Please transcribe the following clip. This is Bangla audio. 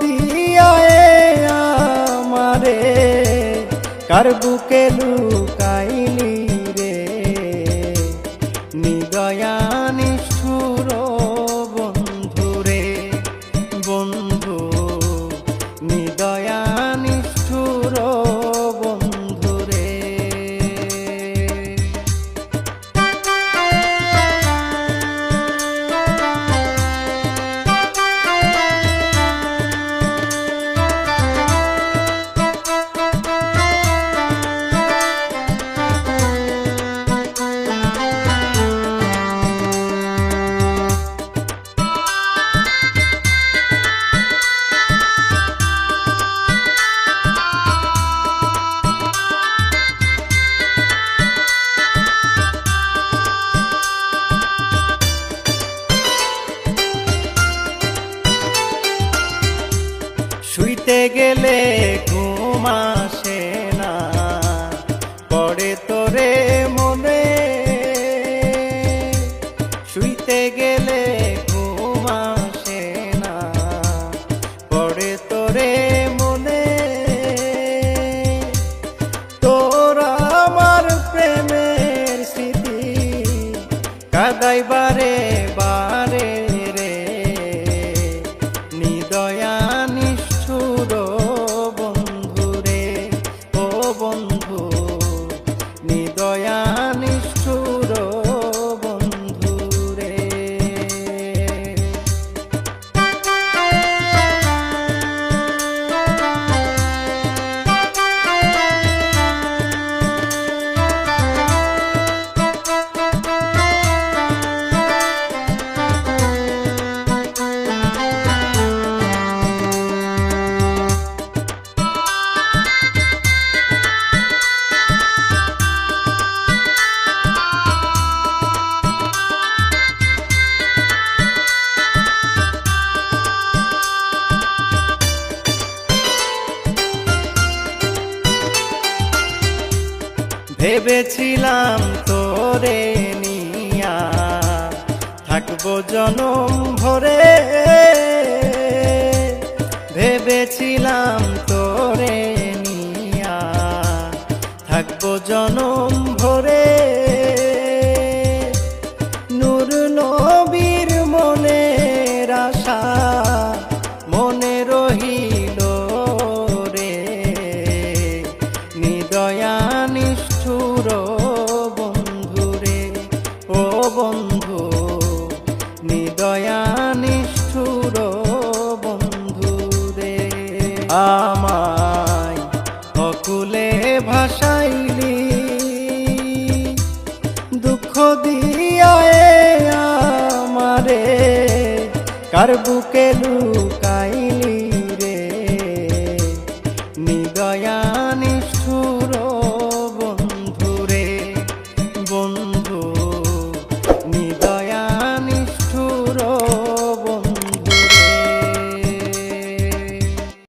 দিয়ায় আমারে কার বুকে লুকাইলি? শুইতে গেলে ঘুম আসে না। পড়ে তোরে মনে শুইতে গেলে বন্ধু। ভেবেছিলাম তোরে নিয়া থাকব জনম ভরে। ভেবেছিলাম তোরে নিয়া থাকব জনম ভরে। নূর নবীর নিদয়া নিষ্ঠুর আমায় অকুলে ভাসাইলি। দুঃখ দিয়ায় আমারে কার বুকে লু